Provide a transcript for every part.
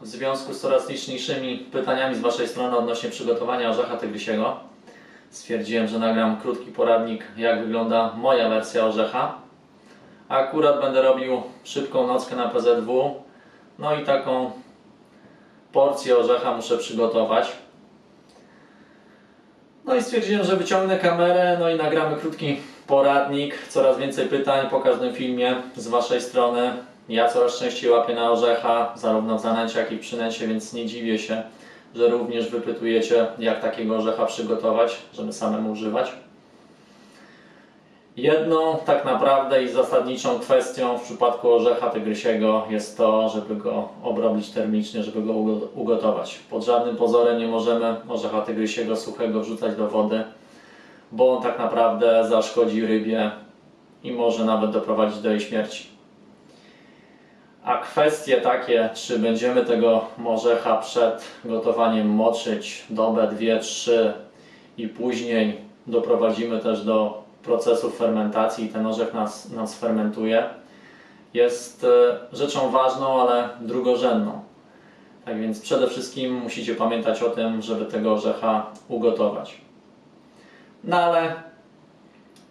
w związku z coraz liczniejszymi pytaniami z Waszej strony odnośnie przygotowania orzecha tygrysiego, stwierdziłem, że nagram krótki poradnik, jak wygląda moja wersja orzecha. Akurat będę robił szybką nockę na PZW, no i taką porcję orzecha muszę przygotować. No i stwierdziłem, że wyciągnę kamerę, no i nagramy krótki poradnik. Coraz więcej pytań po każdym filmie z Waszej strony. Ja coraz częściej łapię na orzecha, zarówno w zanęcie, jak i w przynęcie, więc nie dziwię się, że również wypytujecie, jak takiego orzecha przygotować, żeby samemu używać. Jedną tak naprawdę i zasadniczą kwestią w przypadku orzecha tygrysiego jest to, żeby go obrobić termicznie, żeby go ugo- ugotować. Pod żadnym pozorem nie możemy orzecha tygrysiego suchego wrzucać do wody, bo on tak naprawdę zaszkodzi rybie i może nawet doprowadzić do jej śmierci. A kwestie takie, czy będziemy tego orzecha przed gotowaniem moczyć dobę, dwie, trzy i później doprowadzimy też do procesu fermentacji i ten orzech nas, nas fermentuje, jest e, rzeczą ważną, ale drugorzędną. Tak więc przede wszystkim musicie pamiętać o tym, żeby tego orzecha ugotować. No ale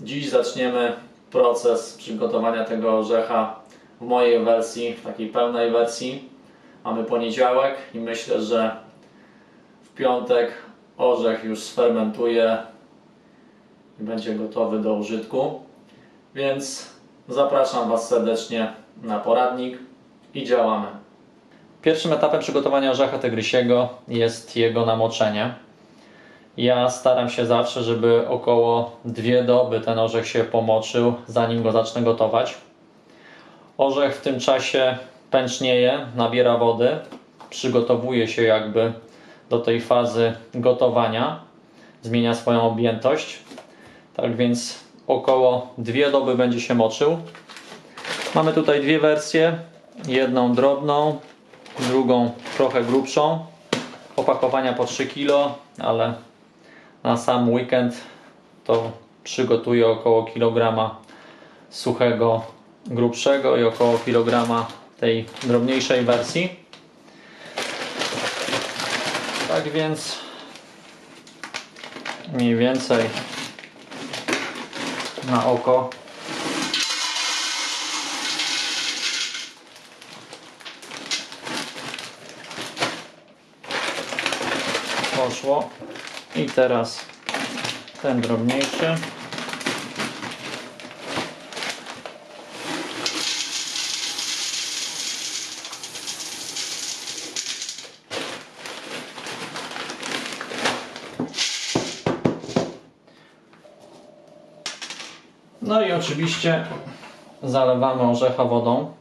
dziś zaczniemy proces przygotowania tego orzecha w mojej wersji, w takiej pełnej wersji. Mamy poniedziałek i myślę, że w piątek orzech już sfermentuje i będzie gotowy do użytku. Więc zapraszam Was serdecznie na poradnik i działamy. Pierwszym etapem przygotowania orzecha tygrysiego jest jego namoczenie. Ja staram się zawsze, żeby około dwie doby ten orzech się pomoczył, zanim go zacznę gotować. Orzech w tym czasie pęcznieje, nabiera wody, przygotowuje się jakby do tej fazy gotowania, zmienia swoją objętość. Tak więc około dwie doby będzie się moczył. Mamy tutaj dwie wersje, jedną drobną, drugą trochę grubszą. Opakowania po 3 kg, ale na sam weekend to przygotuję około kilograma suchego grubszego i około kilograma tej drobniejszej wersji. Tak więc mniej więcej na oko. Poszło. I teraz ten drobniejszy No i oczywiście zalewamy orzecha wodą.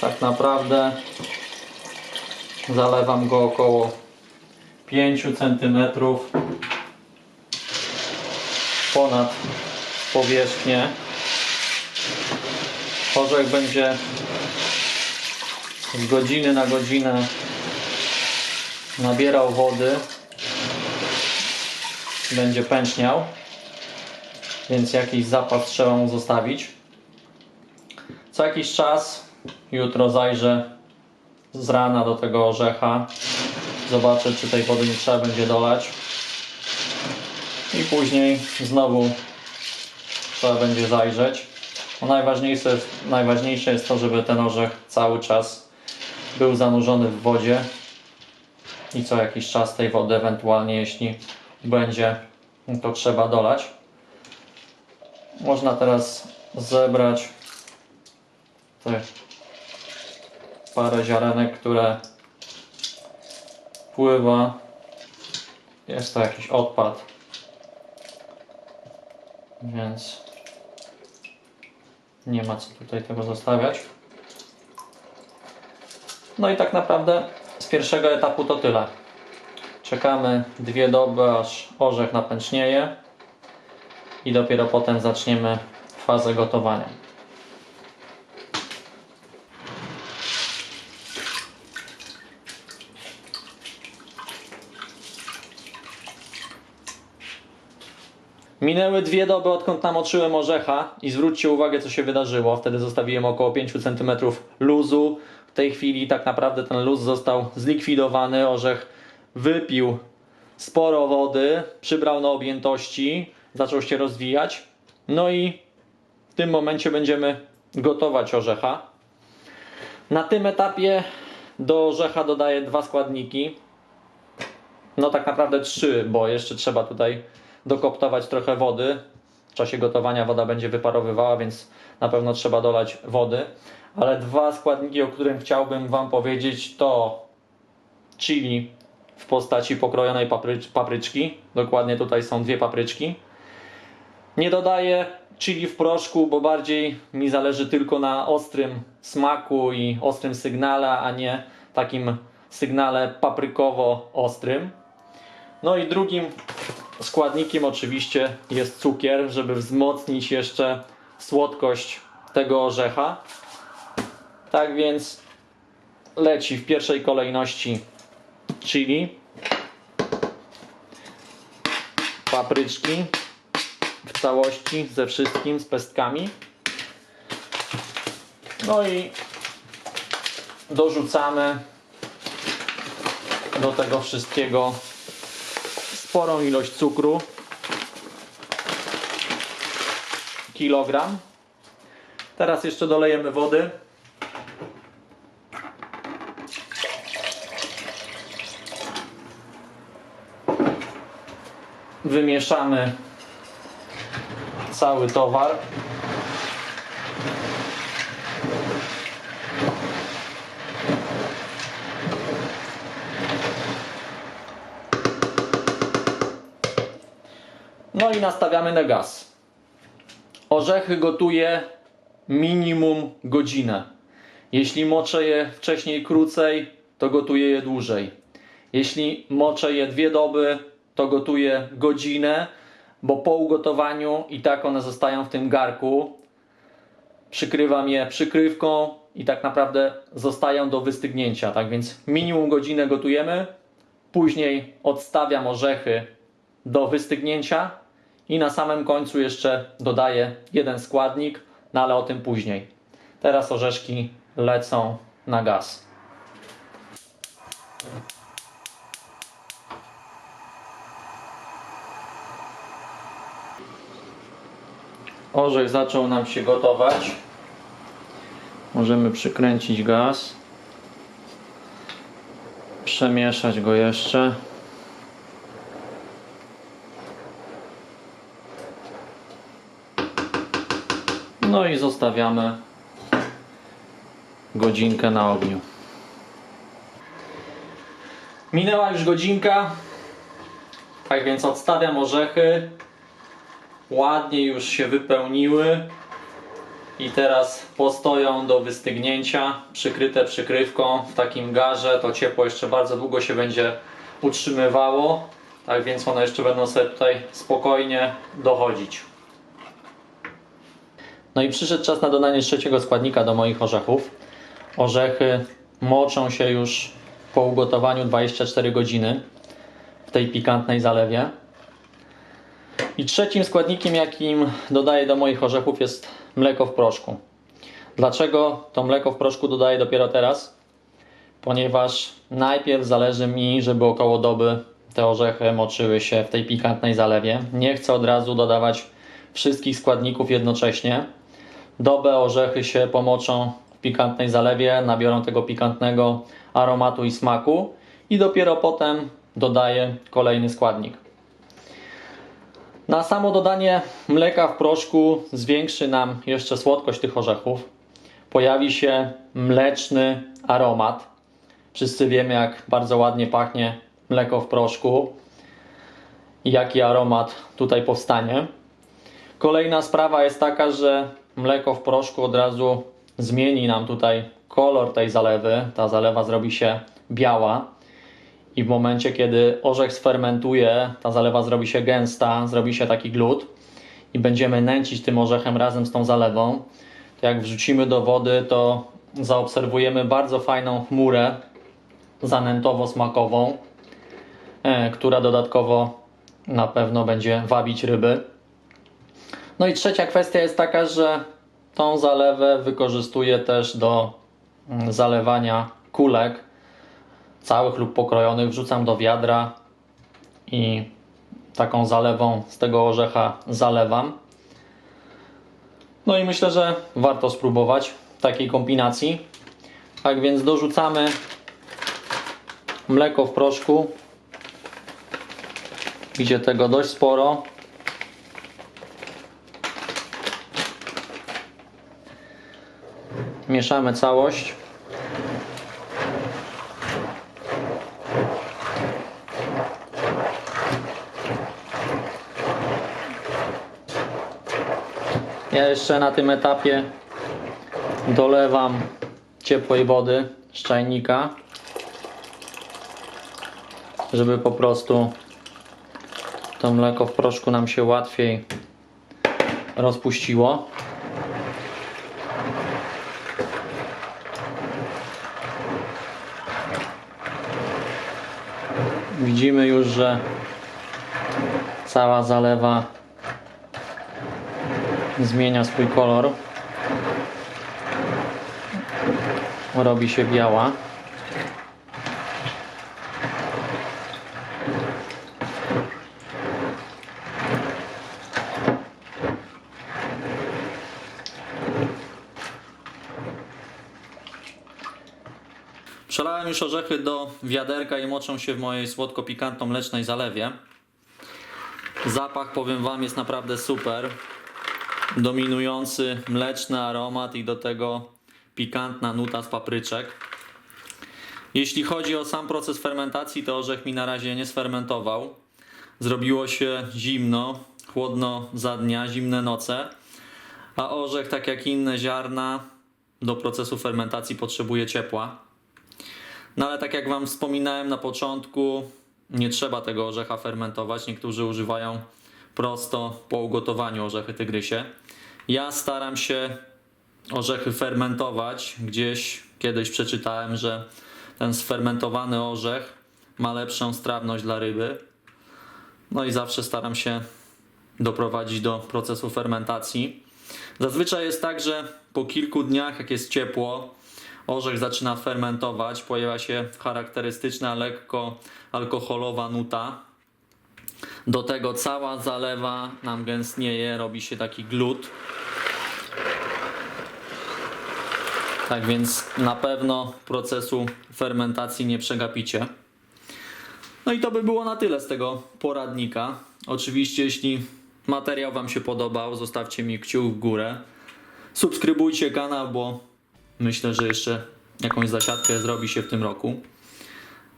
Tak naprawdę zalewam go około 5 cm ponad powierzchnię. Orzech będzie z godziny na godzinę nabierał wody będzie pęczniał, więc jakiś zapas trzeba mu zostawić. Co jakiś czas, jutro zajrzę z rana do tego orzecha, zobaczę czy tej wody nie trzeba będzie dolać i później znowu trzeba będzie zajrzeć. No najważniejsze, jest, najważniejsze jest to, żeby ten orzech cały czas był zanurzony w wodzie i co jakiś czas tej wody ewentualnie jeśli będzie, to trzeba dolać. Można teraz zebrać te parę ziarenek, które pływa. Jest to jakiś odpad. Więc nie ma co tutaj tego zostawiać. No i tak naprawdę z pierwszego etapu to tyle. Czekamy dwie doby, aż orzech napęcznieje i dopiero potem zaczniemy fazę gotowania. Minęły dwie doby, odkąd namoczyłem orzecha i zwróćcie uwagę, co się wydarzyło. Wtedy zostawiłem około 5 cm luzu. W tej chwili tak naprawdę ten luz został zlikwidowany. Orzech wypił sporo wody, przybrał na objętości, zaczął się rozwijać. No i w tym momencie będziemy gotować orzecha. Na tym etapie do orzecha dodaję dwa składniki. No tak naprawdę trzy, bo jeszcze trzeba tutaj dokoptować trochę wody. W czasie gotowania woda będzie wyparowywała, więc na pewno trzeba dolać wody. Ale dwa składniki, o którym chciałbym Wam powiedzieć, to chili w postaci pokrojonej paprycz, papryczki. Dokładnie tutaj są dwie papryczki. Nie dodaję chili w proszku, bo bardziej mi zależy tylko na ostrym smaku i ostrym sygnale, a nie takim sygnale paprykowo-ostrym. No i drugim składnikiem oczywiście jest cukier, żeby wzmocnić jeszcze słodkość tego orzecha. Tak więc leci w pierwszej kolejności chili, papryczki w całości ze wszystkim, z pestkami. No i dorzucamy do tego wszystkiego sporą ilość cukru. Kilogram. Teraz jeszcze dolejemy wody. Wymieszamy cały towar. No i nastawiamy na gaz. Orzechy gotuję minimum godzinę. Jeśli moczę je wcześniej krócej, to gotuję je dłużej. Jeśli moczę je dwie doby, to gotuję godzinę, bo po ugotowaniu i tak one zostają w tym garku. Przykrywam je przykrywką i tak naprawdę zostają do wystygnięcia. Tak więc minimum godzinę gotujemy. Później odstawiam orzechy do wystygnięcia i na samym końcu jeszcze dodaję jeden składnik, no ale o tym później. Teraz orzeszki lecą na gaz. Orzech zaczął nam się gotować. Możemy przykręcić gaz. Przemieszać go jeszcze. No i zostawiamy godzinkę na ogniu. Minęła już godzinka. Tak więc odstawiam orzechy. Ładnie już się wypełniły. I teraz postoją do wystygnięcia, przykryte przykrywką w takim garze. To ciepło jeszcze bardzo długo się będzie utrzymywało. Tak więc one jeszcze będą sobie tutaj spokojnie dochodzić. No i przyszedł czas na dodanie trzeciego składnika do moich orzechów. Orzechy moczą się już po ugotowaniu 24 godziny w tej pikantnej zalewie. I trzecim składnikiem, jakim dodaję do moich orzechów jest mleko w proszku. Dlaczego to mleko w proszku dodaję dopiero teraz? Ponieważ najpierw zależy mi, żeby około doby te orzechy moczyły się w tej pikantnej zalewie. Nie chcę od razu dodawać wszystkich składników jednocześnie. Dobę orzechy się pomoczą w pikantnej zalewie, nabiorą tego pikantnego aromatu i smaku i dopiero potem dodaję kolejny składnik. Na samo dodanie mleka w proszku zwiększy nam jeszcze słodkość tych orzechów. Pojawi się mleczny aromat. Wszyscy wiemy, jak bardzo ładnie pachnie mleko w proszku i jaki aromat tutaj powstanie. Kolejna sprawa jest taka, że mleko w proszku od razu zmieni nam tutaj kolor tej zalewy. Ta zalewa zrobi się biała. I w momencie, kiedy orzech sfermentuje, ta zalewa zrobi się gęsta, zrobi się taki glut i będziemy nęcić tym orzechem razem z tą zalewą, to jak wrzucimy do wody, to zaobserwujemy bardzo fajną chmurę zanętowo-smakową, e, która dodatkowo na pewno będzie wabić ryby. No i trzecia kwestia jest taka, że tą zalewę wykorzystuję też do mm, zalewania kulek całych lub pokrojonych. Wrzucam do wiadra i taką zalewą z tego orzecha zalewam. No i myślę, że warto spróbować takiej kombinacji. Tak więc dorzucamy mleko w proszku. Idzie tego dość sporo. Mieszamy całość. Ja jeszcze na tym etapie dolewam ciepłej wody z czajnika, żeby po prostu to mleko w proszku nam się łatwiej rozpuściło. Widzimy już, że cała zalewa zmienia swój kolor. Robi się biała. Przelałem już orzechy do wiaderka i moczą się w mojej słodko-pikantno-mlecznej zalewie. Zapach, powiem Wam, jest naprawdę super. Dominujący mleczny aromat i do tego pikantna nuta z papryczek. Jeśli chodzi o sam proces fermentacji, to orzech mi na razie nie sfermentował. Zrobiło się zimno, chłodno za dnia, zimne noce. A orzech, tak jak inne ziarna, do procesu fermentacji potrzebuje ciepła. No ale tak jak Wam wspominałem na początku, nie trzeba tego orzecha fermentować. Niektórzy używają prosto po ugotowaniu orzechy tygrysie. Ja staram się orzechy fermentować. Gdzieś kiedyś przeczytałem, że ten sfermentowany orzech ma lepszą strawność dla ryby. No i zawsze staram się doprowadzić do procesu fermentacji. Zazwyczaj jest tak, że po kilku dniach, jak jest ciepło, orzech zaczyna fermentować, pojawia się charakterystyczna, lekko alkoholowa nuta. Do tego cała zalewa nam gęstnieje, robi się taki glut. Tak więc na pewno procesu fermentacji nie przegapicie. No i to by było na tyle z tego poradnika. Oczywiście, jeśli materiał Wam się podobał, zostawcie mi kciuk w górę. Subskrybujcie kanał, bo myślę, że jeszcze jakąś zasiadkę zrobi się w tym roku.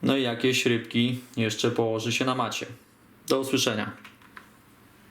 No i jakieś rybki jeszcze położy się na macie. Do usłyszenia.